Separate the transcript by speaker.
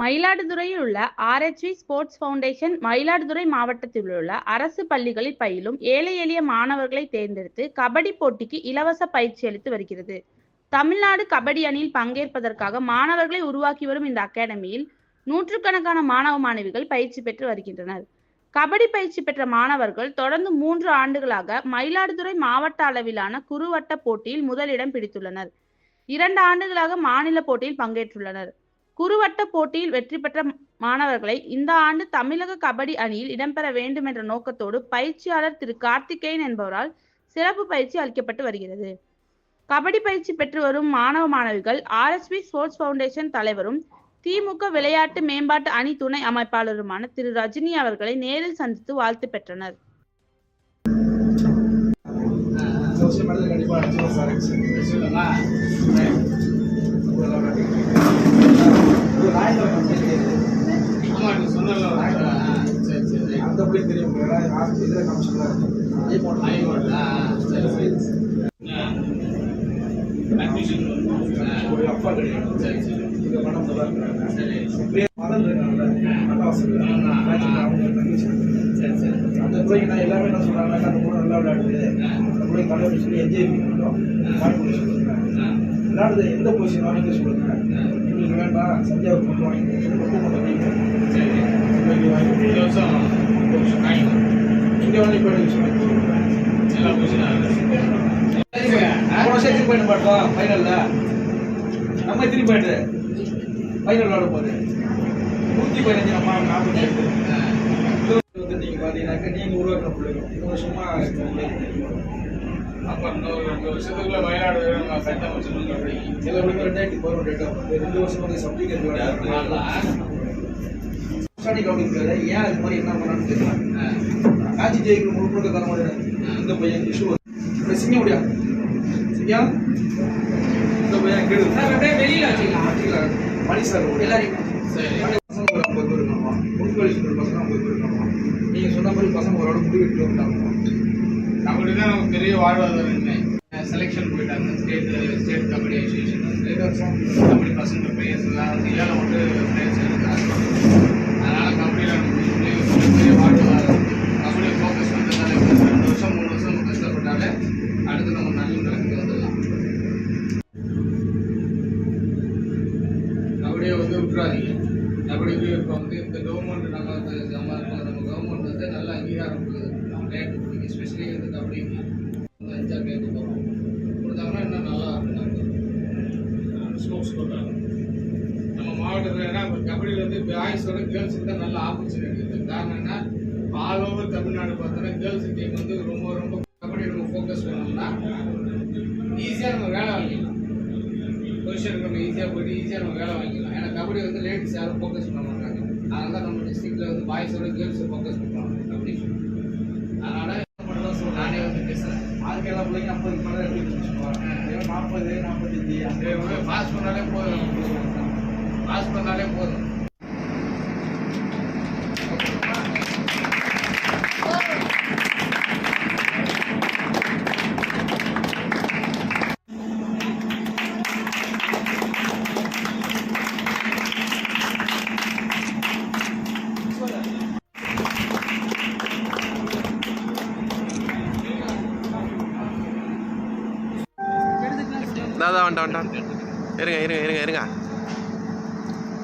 Speaker 1: மயிலாடுதுறையில் உள்ள ஆர்எச்வி sports foundation Mayiladuthurai மாவட்டத்தில் உள்ள அரசு பள்ளிகளில் பயிலும் ஏழை எளிய மாணவர்களை தேர்ந்தெடுத்து கபடி போட்டிக்கு இலவச பயிற்சி அளித்து வருகிறது. தமிழ்நாடு கபடி அணியில் பங்கேற்பதற்காக மாணவர்களை உருவாக்கி வரும் இந்த அகாடமியில் நூற்றுக்கணக்கான மாணவ மாணவிகள் பயிற்சி பெற்று வருகின்றனர். கபடி பயிற்சி பெற்ற மாணவர்கள் தொடர்ந்து மூன்று ஆண்டுகளாக மயிலாடுதுறை மாவட்ட அளவிலான குறுவட்ட போட்டியில் முதலிடம் பிடித்துள்ளனர். இரண்டு ஆண்டுகளாக மாநில போட்டியில் பங்கேற்றுள்ளனர். குறுவட்ட போட்டியில் வெற்றி பெற்ற மாணவர்களை இந்த ஆண்டு தமிழக கபடி அணியில் இடம்பெற வேண்டும் என்ற நோக்கத்தோடு பயிற்சியாளர் திரு கார்த்திகேயன் என்பவரால் சிறப்பு பயிற்சி அளிக்கப்பட்டு வருகிறது. கபடி பயிற்சி பெற்று வரும் மாணவ மாணவிகள் ஆர்எஸ்பி ஸ்போர்ட்ஸ் ஃபவுண்டேஷன் தலைவரும் திமுக விளையாட்டு மேம்பாட்டு அணி துணை அமைப்பாளருமான திரு ரஜினி அவர்களை நேரில் சந்தித்து வாழ்த்து பெற்றனர்.
Speaker 2: இந்த கண்டிப்பாக சார் பிள்ளை தெரியும். இதில் ஒரு அப்பா கிடையாது. இங்கே பணம் நல்லா இருக்கிறாங்க
Speaker 3: சரி.
Speaker 2: மதம் இருக்காங்கல்ல நல்ல வசதி அவங்க தங்கச்சி
Speaker 3: சரி சரி.
Speaker 2: அந்த பிள்ளைங்க நான் எல்லாமே என்ன சொல்கிறாங்க அந்த கூட நல்லா விளையாடுது. அந்த பிள்ளை தலைவர் சொல்லி என்ஜாய் பண்ணணும் வாய்ப்பு சொல்லுங்க. விளையாடுறது எந்த பொசிஷன் வாங்கிக்க சொல்லுங்க. எங்களுக்கு வேண்டாம். சந்தியாவை கொண்டு வாங்கி. கொண்டு வாங்கி.
Speaker 3: இந்த வாங்கிக்கோ
Speaker 2: இங்கே போன வருஷம் திருப்பி போயிட்டு பார்த்தோம் நம்ம திருப்பி போயிட்டு ஃபைனல் விளாடும் போது நூற்றி பதினஞ்சு நம்ம நாற்பத்தி எட்டு வந்து நீங்கள் பார்த்தீங்கன்னாக்கா நீங்கள் உருவாக்கின பிள்ளைங்க மூணு வருஷமா
Speaker 3: அப்ப இன்னொரு ரெண்டு வருஷத்துக்குள்ள வயநாடு கட்டமைச்சு அப்படி
Speaker 2: சில பிள்ளைங்க ரெண்டாயிரத்தி பதினொன்று டேட் ரெண்டு வருஷம் வந்து சப்ஜெக்ட் இருக்காங்க ஸ்டார்டிங் ஏன் அது மாதிரி என்ன பண்ணான்னு தெரியல முழு முழுக்க தர மாதிரி இந்த பையன் இஷ்யூ இப்போ சிங்க முடியாது சிங்கா? இந்த பையன் கேடு
Speaker 3: வெளியில வச்சுக்கலாம்.
Speaker 2: மணி சார் எல்லாரையும். பசங்க ஒரு ஐம்பது பேர் இருக்காமா முன்கோழி சொல்ற பசங்க ஐம்பது பேர் இருக்காமா நீங்க சொன்ன மாதிரி பசங்க ஓரளவு முடிவெட்டு வந்தாங்க
Speaker 3: கபடி தான் பெரிய வாழ்வாதாரமே செலெக்ஷன் போயிட்டாங்க. ஸ்டேட் ஸ்டேட் கபடி அசோசியேஷன் வந்து கபடி பசங்க பிளேயர்ஸ் எல்லாம் ஏழை வந்து பிளேயர்ஸ் இருக்காங்க அதனால கபடியில் நமக்கு பெரிய பெரிய வாழ்வாதாரம் கபடி ஃபோக்கஸ் பண்ணுறதுனால இப்போ ரெண்டு வருஷம் மூணு வருஷம் நம்ம கஷ்டப்பட்டாலே அடுத்து நம்ம நல்ல நிலைக்கு வந்துடலாம் கபடியை வந்து விட்டுறாதீங்க. கபடிக்கு இப்போ வந்து இந்த கவர்மெண்ட் நம்ம நம்ம நம்ம கவர்மெண்ட் வந்து நல்ல அங்கீகாரம் கொடுக்குது. விளையாட்டு பிடிக்கும் எஸ்பெஷலி வந்து கபடிக்கு வந்து அஞ்சா கேட்க போகிறோம் கொடுத்தாங்கன்னா இன்னும் நல்லா இருக்கும் ஸ்போர்ட்ஸ் பண்ணுறாங்க நம்ம மாவட்டத்தில் ஏன்னா இப்போ கபடியில் வந்து பாய்ஸோட கேர்ள்ஸுக்கு தான் நல்ல ஆப்பர்ச்சுனிட்டி இருக்குது காரணம் என்ன? ஆல் ஓவர் தமிழ்நாடு பார்த்தோன்னா கேர்ள்ஸ் டீம் வந்து ரொம்ப ரொம்ப கபடி நம்ம ஃபோக்கஸ் பண்ணோம்னா ஈஸியாக நம்ம வேலை வாங்கிடலாம் பொசிஷனுக்கு நம்ம ஈஸியாக போயிட்டு ஈஸியாக நம்ம வேலை வாங்கிக்கலாம். ஏன்னா கபடி வந்து லேடிஸ் யாரும் ஃபோக்கஸ் பண்ண மாட்டாங்க. அதனால தான் நம்ம டிஸ்ட்ரிக்டில் வந்து பாய்ஸோட கேர்ள்ஸை ஃபோக்கஸ் பண்ணுறாங்க கபடி அதனால். நானே வந்து பேசுகிறேன்
Speaker 2: எல்லா பிள்ளைங்க ஐம்பது மேலே எப்படி நாற்பது நாற்பத்தஞ்சு அந்த
Speaker 3: பாஸ் பண்ணாலே போதும். பாஸ் பண்ணாலே
Speaker 4: தாதா வேண்டாம் வேண்டாம். இருங்க இருங்க இருங்க இருங்க.